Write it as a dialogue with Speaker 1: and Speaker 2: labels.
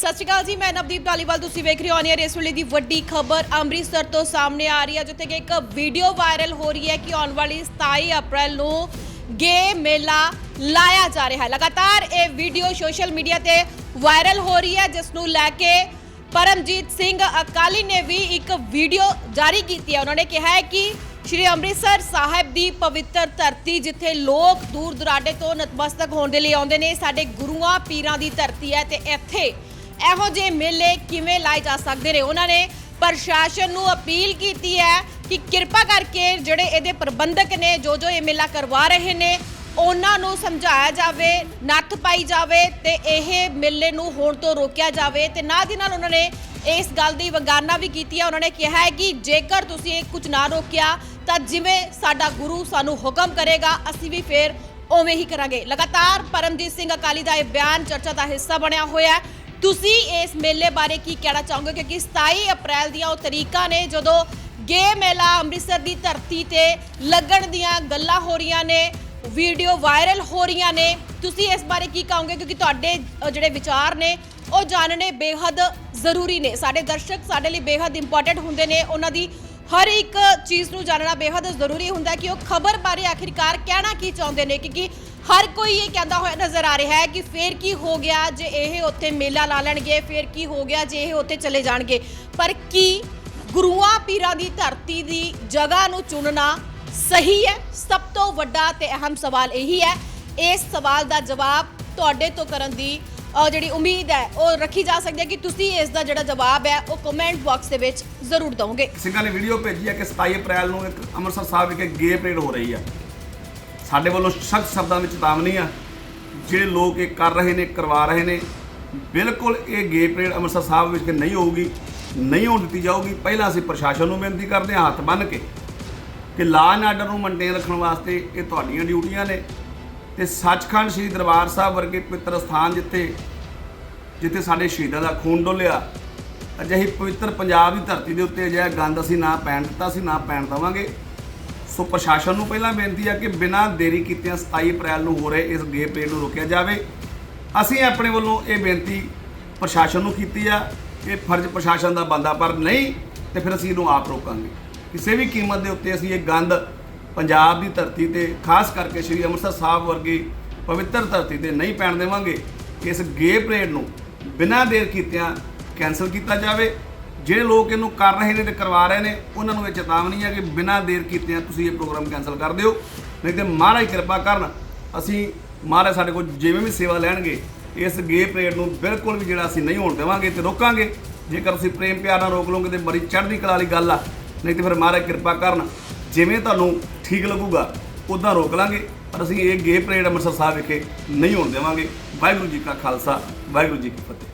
Speaker 1: ਸਤਿ ਸ਼੍ਰੀ ਅਕਾਲ ਜੀ, ਮੈਂ ਨਵਦੀਪ ਢਾਲੀਵਾਲ, ਤੁਸੀਂ ਵੇਖ ਰਹੇ ਹੋ ਔਨ ਇਸ ਵੇਲੇ ਦੀ ਵੱਡੀ ਖਬਰ। ਅੰਮ੍ਰਿਤਸਰ ਤੋਂ ਸਾਹਮਣੇ ਆ ਰਹੀ ਹੈ, ਜਿੱਥੇ ਕਿ ਇੱਕ ਵੀਡੀਓ ਵਾਇਰਲ ਹੋ ਰਹੀ ਹੈ ਕਿ ਆਉਣ ਵਾਲੀ 27 ਅਪ੍ਰੈਲ ਨੂੰ ਗੇ ਮੇਲਾ ਲਾਇਆ ਜਾ ਰਿਹਾ ਹੈ। ਲਗਾਤਾਰ ਇਹ ਵੀਡੀਓ ਸੋਸ਼ਲ ਮੀਡੀਆ ਤੇ ਵਾਇਰਲ ਹੋ ਰਹੀ ਹੈ, ਜਿਸ ਨੂੰ ਲੈ ਕੇ ਪਰਮਜੀਤ ਸਿੰਘ ਅਕਾਲੀ ਨੇ ਵੀ ਇੱਕ ਵੀਡੀਓ ਜਾਰੀ ਕੀਤੀ ਹੈ। ਉਹਨਾਂ ਨੇ ਕਿਹਾ ਹੈ ਕਿ ਸ਼੍ਰੀ ਅੰਮ੍ਰਿਤਸਰ ਸਾਹਿਬ ਦੀ ਪਵਿੱਤਰ ਧਰਤੀ, ਜਿੱਥੇ ਲੋਕ ਦੂਰ ਦੁਰਾਡੇ ਤੋਂ ਨਤਮਸਤਕ ਹੋਣ ਦੇ ਲਈ ਆਉਂਦੇ ਨੇ, ਸਾਡੇ ਗੁਰੂਆਂ, ਪੀਰਾਂ ਦੀ ਧਰਤੀ ਹੈ ਤੇ ਇੱਥੇ ਇਹੋ ਜਿਹੇ ਮੇਲੇ ਕਿਵੇਂ ਲਾਏ ਜਾ ਸਕਦੇ ਨੇ? ਉਹਨਾਂ ਨੇ ਪ੍ਰਸ਼ਾਸਨ ਨੂੰ ਅਪੀਲ ਕੀਤੀ ਹੈ ਕਿ ਕਿਰਪਾ ਕਰਕੇ ਜਿਹੜੇ ਇਹਦੇ ਪ੍ਰਬੰਧਕ ਨੇ, ਜੋ ਜੋ ਇਹ ਮੇਲਾ ਕਰਵਾ ਰਹੇ ਨੇ, ਉਹਨਾਂ ਨੂੰ ਸਮਝਾਇਆ ਜਾਵੇ, ਨੱਥ ਪਾਈ ਜਾਵੇ ਤੇ ਇਹ ਮੇਲੇ ਨੂੰ ਹੋਣ ਤੋਂ ਰੋਕਿਆ ਜਾਵੇ ਤੇ ਨਾਲ ਦੀ ਨਾਲ ਉਹਨਾਂ ਨੇ ਇਸ ਗੱਲ ਦੀ ਵੰਗਾਰਨਾ ਵੀ ਕੀਤੀ ਹੈ। ਉਹਨਾਂ ਨੇ ਕਿਹਾ ਹੈ ਕਿ ਜੇਕਰ ਤੁਸੀਂ ਇਹ ਕੁਝ ਨਾ ਰੋਕਿਆ, ਤਾਂ ਜਿਵੇਂ ਸਾਡਾ ਗੁਰੂ ਸਾਨੂੰ ਹੁਕਮ ਕਰੇਗਾ, ਅਸੀਂ ਵੀ ਫੇਰ ਉਵੇਂ ਹੀ ਕਰਾਂਗੇ। ਲਗਾਤਾਰ ਪਰਮਜੀਤ ਸਿੰਘ ਅਕਾਲੀ ਦਾ ਇਹ ਬਿਆਨ, ਚਰਚਾ ਦਾ ਹਿੱਸਾ ਬਣਿਆ ਹੋਇਆ ਹੈ। ਤੁਸੀਂ ਇਸ ਮੇਲੇ ਬਾਰੇ ਕੀ ਕਹਿਣਾ ਚਾਹੋਗੇ? ਕਿਉਂਕਿ 27 ਅਪ੍ਰੈਲ ਦੀਆਂ ਉਹ ਤਰੀਕਾਂ ਨੇ ਜਦੋਂ ਗੇ ਮੇਲਾ ਅੰਮ੍ਰਿਤਸਰ ਦੀ ਧਰਤੀ ਤੇ ਲੱਗਣ ਦੀਆਂ ਗੱਲਾਂ ਹੋ ਰਹੀਆਂ ਨੇ ਵੀਡੀਓ ਵਾਇਰਲ ਹੋ ਰਹੀਆਂ ਨੇ ਤੁਸੀਂ ਇਸ ਬਾਰੇ ਕੀ ਕਹੋਗੇ? ਕਿਉਂਕਿ ਤੁਹਾਡੇ ਅ, ਜਿਹੜੇ ਵਿਚਾਰ ਨੇ ਉਹ ਜਾਣਨੇ ਬੇਹੱਦ ਜ਼ਰੂਰੀ ਨੇ। ਸਾਡੇ ਦਰਸ਼ਕ ਸਾਡੇ ਲਈ ਬੇਹੱਦ ਇੰਪੋਰਟੈਂਟ ਹੁੰਦੇ ਨੇ। ਉਹਨਾਂ ਦੀ ਹਰ ਇੱਕ ਚੀਜ਼ ਨੂੰ ਜਾਣਨਾ ਬੇਹੱਦ ਜ਼ਰੂਰੀ ਹੁੰਦਾ ਹੈ ਕਿ ਉਹ ਖਬਰ ਬਾਰੇ ਆਖਿਰਕਾਰ ਕਹਿਣਾ ਕੀ ਚਾਹੁੰਦੇ ਨੇ? ਕਿਉਂਕਿ ਹਰ ਕੋਈ ਇਹ ਕਹਿੰਦਾ ਹੋਇਆ ਨਜ਼ਰ ਆ ਰਿਹਾ ਹੈ ਕਿ ਫੇਰ ਕੀ ਹੋ ਗਿਆ ਜੇ ਇਹ ਉੱਥੇ ਮੇਲਾ ਲਾ ਲੈਣਗੇ, ਫੇਰ ਕੀ ਹੋ ਗਿਆ ਜੇ ਇਹ ਉੱਥੇ ਚਲੇ ਜਾਣਗੇ। ਪਰ ਕੀ ਗੁਰੂਆਂ ਪੀਰਾਂ ਦੀ ਧਰਤੀ ਦੀ ਜਗ੍ਹਾ ਨੂੰ ਚੁਣਨਾ ਸਹੀ ਹੈ? ਸਭ ਤੋਂ ਵੱਡਾ ਤੇ ਅਹਿਮ ਸਵਾਲ ਇਹੀ ਹੈ। ਇਸ ਸਵਾਲ ਦਾ ਜਵਾਬ ਤੁਹਾਡੇ ਤੋਂ ਕਰਨ ਦੀ ਜਿਹੜੀ ਉਮੀਦ ਹੈ, ਉਹ ਰੱਖੀ ਜਾ ਸਕਦੀ ਹੈ ਕਿ ਤੁਸੀਂ ਇਸ ਦਾ ਜਿਹੜਾ ਜਵਾਬ ਹੈ, ਉਹ ਕਮੈਂਟ ਬਾਕਸ ਦੇ ਵਿੱਚ ਜ਼ਰੂਰ ਦਿਓਗੇ
Speaker 2: ਸਿੰਘਾਂ ਨੇ ਵੀਡੀਓ ਭੇਜੀ ਹੈ ਕਿ 27 ਅਪ੍ਰੈਲ ਨੂੰ ਇੱਕ ਅੰਮ੍ਰਿਤਸਰ ਸਾਹਿਬ ਵਿਖੇ ਗੇ ਪਰੇਡ ਹੋ ਰਹੀ ਹੈ। ਸਾਡੇ ਵੱਲੋਂ ਸਖਤ ਸ਼ਬਦਾਂ ਵਿੱਚ ਚੇਤਾਵਨੀ ਆ। ਜਿਹੜੇ ਲੋਕ ਇਹ ਕਰ ਰਹੇ ਨੇ, ਕਰਵਾ ਰਹੇ ਨੇ, ਬਿਲਕੁਲ ਇਹ ਗੇ ਪਰੇਡ ਅੰਮ੍ਰਿਤਸਰ ਸਾਹਿਬ ਵਿੱਚ ਨਹੀਂ ਹੋਊਗੀ, ਨਹੀਂ ਹੋਣ ਦਿੱਤੀ ਜਾਊਗੀ। ਪਹਿਲਾਂ ਅਸੀਂ ਪ੍ਰਸ਼ਾਸਨ ਨੂੰ ਬੇਨਤੀ ਕਰਦੇ ਹਾਂ, ਹੱਥ ਬੰਨ੍ਹ ਕੇ ਕਿ ਲਾਅ ਐਂਡ ਆਰਡਰ ਨੂੰ ਮੇਨਟੇਨ ਰੱਖਣ ਵਾਸਤੇ ਇਹ ਤੁਹਾਡੀਆਂ ਡਿਊਟੀਆਂ ਨੇ। ਤੇ ਸੱਚਖੰਡ ਸ੍ਰੀ ਦਰਬਾਰ ਸਾਹਿਬ ਵਰਗੇ ਪਵਿੱਤਰ ਸਥਾਨ ਜਿੱਥੇ ਜਿੱਥੇ ਸਾਡੇ ਸ਼ਹੀਦਾਂ ਦਾ ਖੂਨ ਡੋਲਿਆ, ਅਜਿਹੀ ਪਵਿੱਤਰ ਪੰਜਾਬ ਦੀ ਧਰਤੀ ਦੇ ਉੱਤੇ ਅਜਿਹਾ ਗੰਦ ਅਸੀਂ ਨਾ ਪੈਣ ਦਿੱਤਾ, ਅਸੀਂ ਨਾ ਪੈਣ ਦੇਵਾਂਗੇ। ਸੋ ਪ੍ਰਸ਼ਾਸਨ ਨੂੰ ਪਹਿਲਾਂ ਬੇਨਤੀ ਆ ਕਿ ਬਿਨਾਂ ਦੇਰੀ ਕੀਤਿਆਂ 27 ਅਪ੍ਰੈਲ ਨੂੰ ਹੋ ਰਹੇ ਇਸ ਗੇ ਪਰੇਡ ਨੂੰ ਰੋਕਿਆ ਜਾਵੇ। ਅਸੀਂ ਆਪਣੇ ਵੱਲੋਂ ਇਹ ਬੇਨਤੀ ਪ੍ਰਸ਼ਾਸਨ ਨੂੰ ਕੀਤੀ ਆ ਇਹ ਫਰਜ਼ ਪ੍ਰਸ਼ਾਸਨ ਦਾ ਬੰਦਾ ਪਰ ਨਹੀਂ ਤੇ ਫਿਰ ਅਸੀਂ ਇਹਨੂੰ ਆਪ ਰੋਕਾਂਗੇ। ਕਿਸੇ ਵੀ ਕੀਮਤ ਦੇ ਉੱਤੇ ਅਸੀਂ ਇਹ ਗੰਦ ਪੰਜਾਬ ਦੀ ਧਰਤੀ ਤੇ, ਖਾਸ ਕਰਕੇ ਸ੍ਰੀ ਅੰਮ੍ਰਿਤਸਰ ਸਾਹਿਬ ਵਰਗੀ ਪਵਿੱਤਰ ਧਰਤੀ ਤੇ ਨਹੀਂ ਪੈਣ ਦੇਵਾਂਗੇ। ਇਸ ਗੇ ਪਰੇਡ ਨੂੰ ਬਿਨਾਂ ਦੇਰ ਕੀਤਿਆਂ ਕੈਨਸਲ ਕੀਤਾ ਜਾਵੇ। ਜਿਹੜੇ ਲੋਕ ਇਹਨੂੰ ਕਰ ਰਹੇ ਨੇ ਤੇ ਕਰਵਾ ਰਹੇ ਨੇ, ਉਹਨਾਂ ਨੂੰ ਇਹ ਚੇਤਾਵਨੀ ਹੈ ਕਿ ਬਿਨਾਂ ਦੇਰ ਕੀਤਿਆਂ ਤੁਸੀਂ ਇਹ ਪ੍ਰੋਗਰਾਮ ਕੈਨਸਲ ਕਰ ਦਿਓ। ਨਹੀਂ ਤੇ ਮਹਾਰਾਜ ਕਿਰਪਾ ਕਰਨ, ਅਸੀਂ ਮਹਾਰਾਜ ਸਾਡੇ ਕੋਲ ਜਿਵੇਂ ਵੀ ਸੇਵਾ ਲੈਣਗੇ, ਇਸ ਗੇ ਪਰੇਡ ਨੂੰ ਬਿਲਕੁਲ ਵੀ ਜਿਹੜਾ ਅਸੀਂ ਨਹੀਂ ਹੋਣ ਦੇਵਾਂਗੇ ਤੇ ਰੋਕਾਂਗੇ। ਜੇਕਰ ਤੁਸੀਂ ਪ੍ਰੇਮ ਪਿਆਰ ਨਾਲ ਰੋਕ ਲਓਗੇ ਤੇ ਬੜੀ ਚੜ੍ਹਦੀ ਕਲਾ ਵਾਲੀ ਗੱਲ ਆ। ਨਹੀਂ ਤੇ ਫਿਰ ਮਹਾਰਾਜ ਕਿਰਪਾ ਕਰਨ, ਜਿਵੇਂ ਤੁਹਾਨੂੰ ਠੀਕ ਲੱਗੂਗਾ ਉਦਾਂ ਰੋਕ ਲਾਂਗੇ। ਪਰ ਅਸੀਂ ਇਹ ਗੇ ਪਰੇਡ ਅੰਮ੍ਰਿਤਸਰ ਸਾਹਿਬ ਵਿਖੇ ਨਹੀਂ ਹੋਣ ਦੇਵਾਂਗੇ। ਵਾਹਿਗੁਰੂ ਜੀ ਕਾ ਖਾਲਸਾ, ਵਾਹਿਗੁਰੂ ਜੀ ਕੀ ਫਤਿਹ।